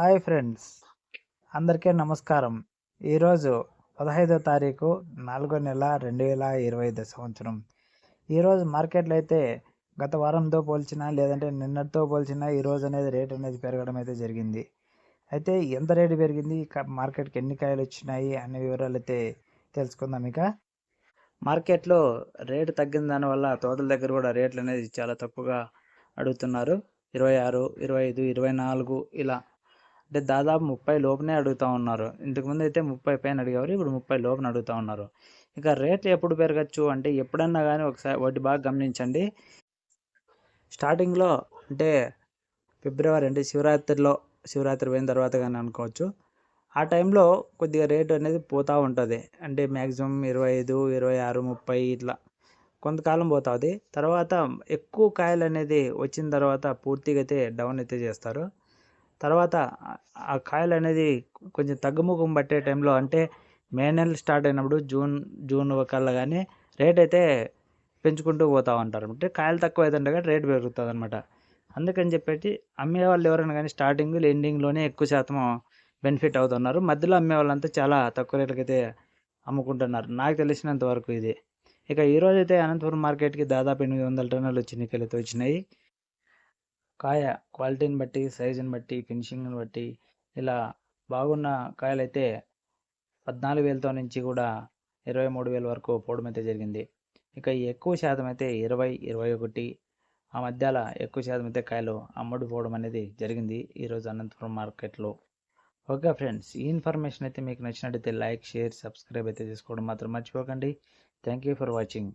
Hi friends. అందరికీ నమస్కారం. ఈరోజు పదహైదో తారీఖు నాలుగో నెల రెండు వేల ఇరవై ఐదు సంవత్సరం. ఈరోజు మార్కెట్లో అయితే గత వారంతో పోల్చినా లేదంటే నిన్నటితో పోల్చినా ఈరోజు అనేది రేట్ అనేది పెరగడం అయితే జరిగింది. అయితే ఎంత రేటు పెరిగింది? మార్కెట్కి ఎన్ని కాయలు వచ్చినాయి? అనే వివరాలు అయితే తెలుసుకుందాం ఇక. మార్కెట్లో రేటు తగ్గిన దానివల్ల తోటల దగ్గర కూడా రేట్లు అనేది చాలా తక్కువగా అడుగుతున్నారు. ఇరవై ఆరు ఇరవై ఐదు ఇరవై నాలుగు ఇలా అంటే దాదాపు ముప్పై లోపునే అడుగుతూ ఉన్నారు. ఇంతకుముందు అయితే ముప్పై పైన అడిగేవారు ఇప్పుడు ముప్పై లోపున అడుగుతూ ఉన్నారు. ఇక రేట్లు ఎప్పుడు పెరగచ్చు? అంటే ఎప్పుడన్నా కానీ ఒకసారి వాటి బాగా గమనించండి. స్టార్టింగ్లో అంటే ఫిబ్రవరి అంటే శివరాత్రిలో శివరాత్రి పోయిన తర్వాత కానీ అనుకోవచ్చు. ఆ టైంలో కొద్దిగా రేటు అనేది పోతూ ఉంటుంది. అంటే మ్యాక్సిమం ఇరవై ఐదు ఇరవై ఆరు ముప్పై ఇట్లా కొంతకాలం పోతుంది. తర్వాత ఎక్కువ కాయలు అనేది వచ్చిన తర్వాత పూర్తిగా అయితే డౌన్ అయితే చేస్తారు. తర్వాత ఆ- కాయలు అనేది కొంచెం తగ్గుముఖం పట్టే టైంలో అంటే మే నెల స్టార్ట్ అయినప్పుడు జూన్ జూన్ కల్లా కానీ రేట్ అయితే పెంచుకుంటూ పోతూ ఉంటారు. అంటే కాయలు తక్కువ అవుతుంటే కానీ రేట్ పెరుగుతుంది అనమాట అందుకని చెప్పేసి అమ్మే వాళ్ళు ఎవరైనా కానీ స్టార్టింగ్ ఎండింగ్లోనే ఎక్కువ శాతం బెనిఫిట్ అవుతున్నారు. మధ్యలో అమ్మే వాళ్ళంతా చాలా తక్కువ రేట్లకి అయితే అమ్ముకుంటున్నారు. నాకు తెలిసినంత వరకు ఇది. ఇక ఈరోజు అయితే అనంతపురం మార్కెట్కి దాదాపు ఎనిమిది వందల టన్నులు చిన్నికలతో వచ్చినాయి. కాయ క్వాలిటీని బట్టి సైజుని బట్టి ఫినిషింగ్ని బట్టి ఇలా బాగున్న కాయలైతే పద్నాలుగు వేలతో నుంచి కూడా ఇరవై మూడు వేల వరకు పోవడం అయితే జరిగింది. ఇక ఎక్కువ శాతం అయితే ఇరవై ఇరవై ఒకటి ఆ మధ్యలో ఎక్కువ శాతం అయితే కాయలు అమ్ముడుపోవడం అనేది జరిగింది ఈరోజు అనంతపురం మార్కెట్లో. ఓకే ఫ్రెండ్స్ ఈ ఇన్ఫర్మేషన్ అయితే మీకు నచ్చినట్టయితే లైక్ షేర్ సబ్స్క్రైబ్ అయితే చేసుకోవడం మాత్రం మర్చిపోకండి. Thank you for watching.